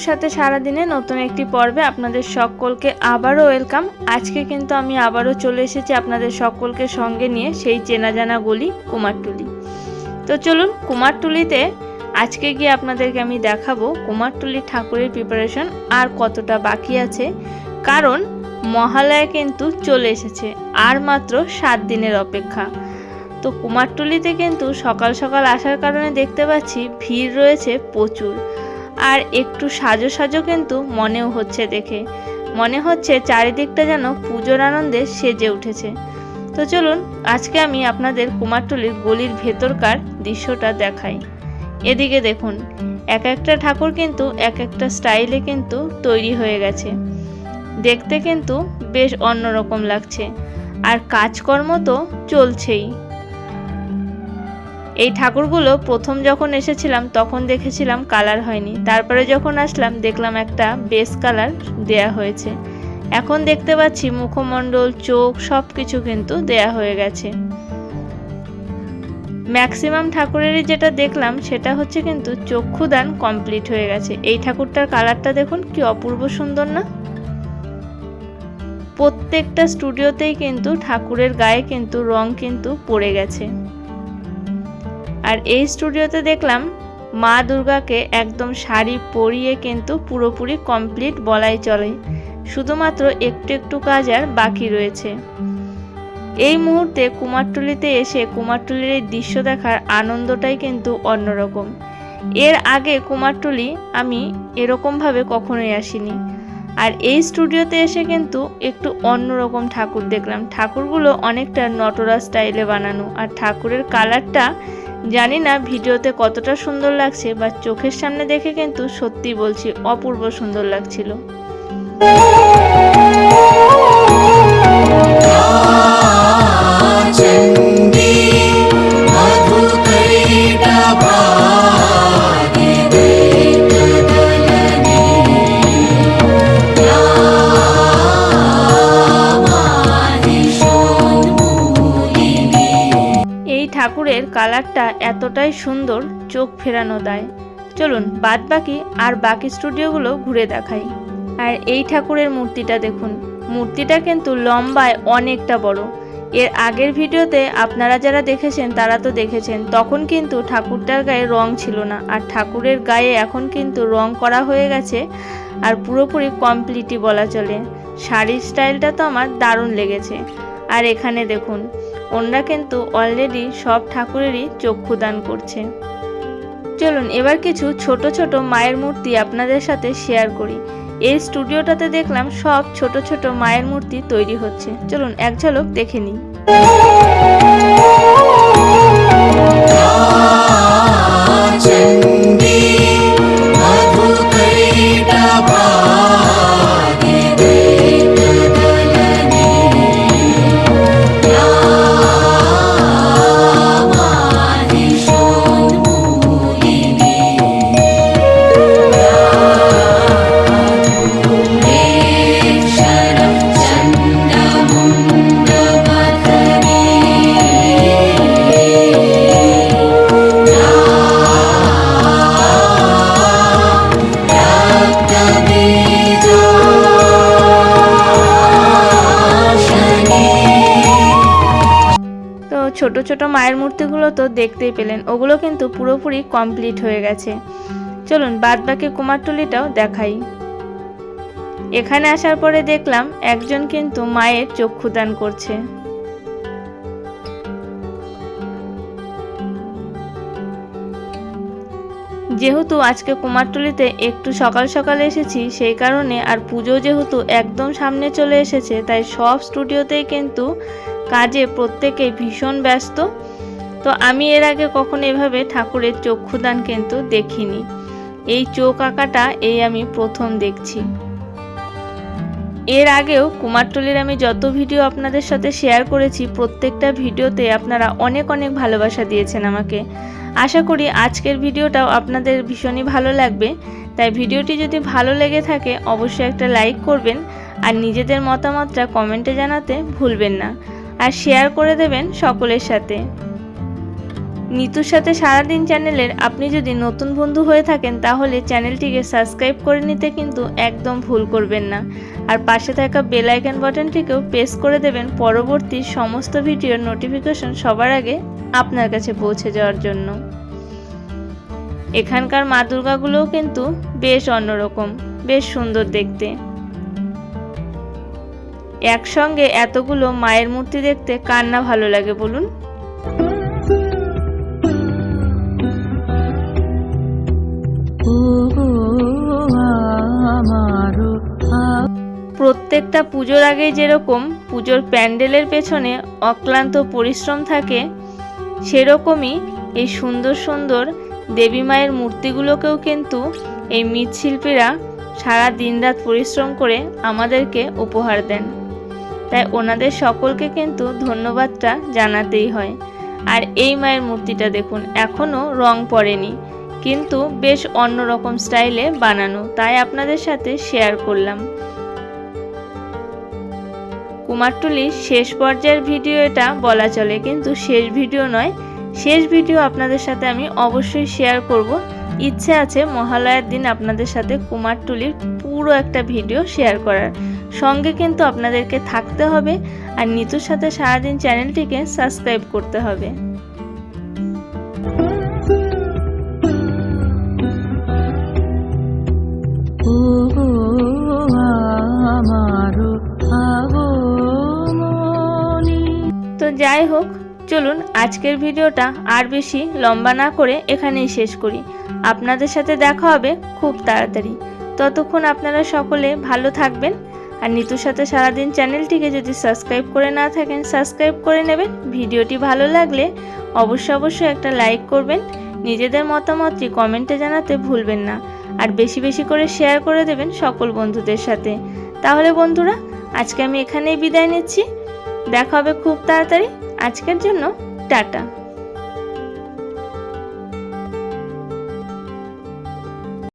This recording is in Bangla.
বন্ধুর সাথে সারাদিনে নতুন একটি পর্বে আপনাদের সকলকে আবারও ওয়েলকাম। আজকে কিন্তু আমি আবারও চলে এসেছি আপনাদের সকলকে সঙ্গে নিয়ে সেই চেনা জানা গলি কুমারটুলি। তো চলুন, কুমারটুলিতে আজকে গিয়ে আপনাদেরকে আমি দেখাবো কুমারটুলি ঠাকুরের প্রিপারেশন আর কতটা বাকি আছে। কারণ মহালয়া কিন্তু চলে এসেছে, আর মাত্র সাত দিনের অপেক্ষা। তো কুমারটুলিতে কিন্তু সকাল সকাল আসার কারণে দেখতে পাচ্ছি ভিড় রয়েছে প্রচুর। আর একটু সাজো সাজো কিন্তু মনেও হচ্ছে দেখে। মনে হচ্ছে চারিদিকটা যেন পুজোর আনন্দে সেজে উঠেছে। তো চলুন, আজকে আমি আপনাদের কুমারটুলির গলির ভেতরকার দৃশ্যটা দেখাই। এদিকে দেখুন, এক একটা ঠাকুর কিন্তু এক একটা স্টাইলে কিন্তু তৈরি হয়ে গেছে। দেখতে কিন্তু বেশ অন্যরকম লাগছে। আর কাজকর্ম তো চলছেই। এই ঠাকুরগুলো প্রথম যখন এসেছিলাম, তখন দেখেছিলাম কালার হয়নি। তারপরে যখন আসলাম, দেখলাম একটা বেস কালার দেয়া হয়েছে। এখন দেখতে পাচ্ছি মুখমণ্ডল, চোখ সব কিছু কিন্তু দেয়া হয়ে গেছে। ম্যাক্সিমাম ঠাকুরেরই যেটা দেখলাম, সেটা হচ্ছে কিন্তু চক্ষুদান কমপ্লিট হয়ে গেছে। এই ঠাকুরটার কালারটা দেখুন, কি অপূর্ব সুন্দর না? প্রত্যেকটা স্টুডিওতেই কিন্তু ঠাকুরের গায়ে কিন্তু রং কিন্তু পড়ে গেছে। আর এই স্টুডিওতে দেখলাম মা দুর্গাকে একদম শাড়ি পরিয়ে কিন্তু পুরোপুরি কমপ্লিট বলাই চলে। শুধুমাত্র একটু একটু কাজ আর বাকি রয়েছে। এই মুহূর্তে কুমারটুলিতে এসে কুমারটুলির এই দৃশ্য দেখার আনন্দটাই কিন্তু অন্যরকম। এর আগে কুমারটুলি আমি এরকমভাবে কখনোই আসিনি। আর এই স্টুডিওতে এসে কিন্তু একটু অন্যরকম ঠাকুর দেখলাম। ঠাকুরগুলো অনেকটা নটরা স্টাইলে বানানো। আর ঠাকুরের কালারটা জানি না ভিডিওতে কতটা সুন্দর লাগছে বা চোখের সামনে দেখে কিন্তু সত্যি বলছি অপূর্ব সুন্দর লাগছিল। ঠাকুরের কালারটা এতটাই সুন্দর, চোখ ফেরানো দেয়। চলুন বাদ বাকি আর বাকি স্টুডিওগুলো ঘুরে দেখাই। আর এই ঠাকুরের মূর্তিটা দেখুন। মূর্তিটা কিন্তু লম্বায় অনেকটা বড়। এর আগের ভিডিওতে আপনারা যারা দেখেছেন, তারা তো দেখেছেন, তখন কিন্তু ঠাকুরটার গায়ে রং ছিল না। আর ঠাকুরের গায়ে এখন কিন্তু রং করা হয়ে গেছে আর পুরোপুরি কমপ্লিটই বলা চলে। শাড়ির স্টাইলটা তো আমার দারুণ লেগেছে। আর এখানে দেখুন ওনরা কিন্তু অলরেডি সব ঠাকুরেরই চক্ষুদান করছে। চলুন, এবার কিছু ছোট ছোট মায়ের মূর্তি আপনাদের সাথে শেয়ার করি। এই স্টুডিওটাতে দেখলাম সব ছোট ছোট মায়ের মূর্তি তৈরি হচ্ছে। চলুন, এক ঝলক দেখে নিই। ছোট ছোট মায়ের মূর্তিগুলো তো দেখতেই পেলেন। ওগুলো কিন্তু পুরোপুরি কমপ্লিট হয়ে গেছে। চলুন বাদ বাকি কুমারটুলিটাও দেখাই। এখানে আসার পরে দেখলাম একজন কিন্তু মায়ের চক্ষুদান করছে। যেহেতু আজকে কুমারটুলিতে একটু সকাল সকাল এসেছি, সেই কারণে আর পুজো যেহেতু একদম সামনে চলে এসেছে, তাই সব স্টুডিওতেই কিন্তু কাজে প্রত্যেকেই ভীষণ ব্যস্ত, তো আমি এর আগে কখনো এভাবে ঠাকুরের চক্ষুদান কিন্তু দেখিনি। এই চোখ আঁকাটা এই আমি প্রথম দেখছি। এর আগেও কুমারটুলির আমি যত ভিডিও আপনাদের সাথে শেয়ার করেছি, প্রত্যেকটা ভিডিওতে আপনারা অনেক অনেক ভালোবাসা দিয়েছেন আমাকে। আশা করি আজকের ভিডিওটাও আপনাদের ভীষণই ভালো লাগবে। তাই ভিডিওটি যদি ভালো লেগে থাকে, অবশ্যই একটা লাইক করবেন আর নিজেদের মতামতটা কমেন্টে জানাতে ভুলবেন না। আর শেয়ার করে দেবেন সকলের সাথে। নিতুর সাথে সারাদিন চ্যানেলের আপনি যদি নতুন বন্ধু হয়ে থাকেন, তাহলে চ্যানেলটিকে সাবস্ক্রাইব করে নিতে কিন্তু একদম ভুল করবেন না। আর পাশে থাকা বেল আইকন বাটনটিকেও প্রেস করে দেবেন পরবর্তী সমস্ত ভিডিওর নোটিফিকেশন সবার আগে আপনার কাছে পৌঁছে যাওয়ার জন্য। এখানকার মা দুর্গাগুলোও কিন্তু বেশ অন্যরকম, বেশ সুন্দর দেখতে। একসঙ্গে এতগুলো মায়ের মূর্তি দেখতে কার না ভালো লাগে বলুন। প্রত্যেকটা পুজোর আগে যেরকম পুজোর প্যান্ডেলের পেছনে অক্লান্ত পরিশ্রম থাকে, সেরকমই এই সুন্দর সুন্দর দেবী মায়ের মূর্তিগুলোকেও কিন্তু এই মৃৎশিল্পীরা সারা দিনরাত পরিশ্রম করে আমাদেরকে উপহার দেন। তাই ওনাদের সকলকে কিন্তু ধন্যবাদটা জানাতেই হয়। আর এই মায়ের মূর্তিটা দেখুন, এখনও রং পড়েনি, কিন্তু বেশ অন্যরকম স্টাইলে বানানো, তাই আপনাদের সাথে শেয়ার করলাম। কুমারটুলির শেষ পর্যায়ের ভিডিও এটা বলা চলে, কিন্তু শেষ ভিডিও নয়, শেষ ভিডিও আপনাদের সাথে আমি অবশ্যই শেয়ার করব। ইচ্ছে আছে মহালয়ার দিন আপনাদের সাথে কুমারটুলির পুরো একটা ভিডিও শেয়ার করার। সঙ্গে কিন্তু আপনাদেরকে থাকতে হবে আর নিতুর সাথে সারাদিন চ্যানেলটিকে সাবস্ক্রাইব করতে হবে। তো যাই হোক চলুন আজকের ভিডিওটা আর বেশি লম্বা না করে এখানেই শেষ করি। আপনাদের সাথে দেখা হবে খুব তাড়াতাড়ি। ততক্ষণ আপনারা সকলে ভালো থাকবেন। আর নিতুর সাথে সারাদিন চ্যানেলটিকে যদি সাবস্ক্রাইব করে না থাকেন, সাবস্ক্রাইব করে নেবেন। ভিডিওটি ভালো লাগলে অবশ্যই অবশ্যই একটা লাইক করবেন। নিজেদের মতামতটি কমেন্টে জানাতে ভুলবেন না। আর বেশি বেশি করে শেয়ার করে দেবেন সকল বন্ধুদের সাথে। তাহলে বন্ধুরা, আজকে আমি এখানেই বিদায় নিচ্ছি। দেখা হবে খুব তাড়াতাড়ি। আজকের জন্য টাটা।